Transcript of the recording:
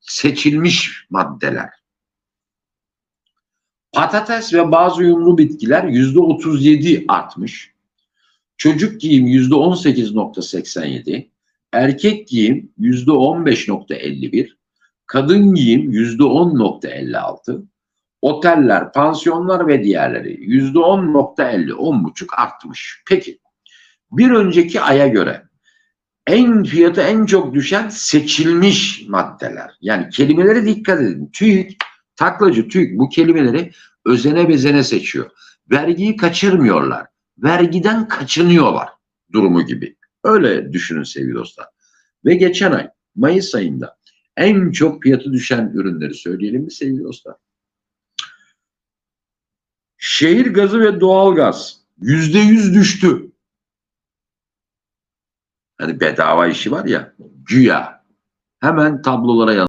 seçilmiş maddeler. Patates ve bazı uyumlu bitkiler yüzde 37 artmış. Çocuk giyim yüzde 18.87. Erkek giyim yüzde 15.51. Kadın giyim yüzde 10.56. Oteller, pansiyonlar ve diğerleri yüzde 10.50, 10.5 artmış. Peki bir önceki aya göre en fiyatı en çok düşen seçilmiş maddeler. Yani kelimelere dikkat edin. TÜİK, taklacı TÜİK bu kelimeleri özene bezene seçiyor. Vergiyi kaçırmıyorlar. Vergiden kaçınıyorlar durumu gibi. Öyle düşünün sevgili dostlar. Ve geçen ay Mayıs ayında en çok fiyatı düşen ürünleri söyleyelim mi sevgili dostlar? Şehir gazı ve doğalgaz yüzde yüz düştü. Hani bedava işi var ya güya. Hemen tablolara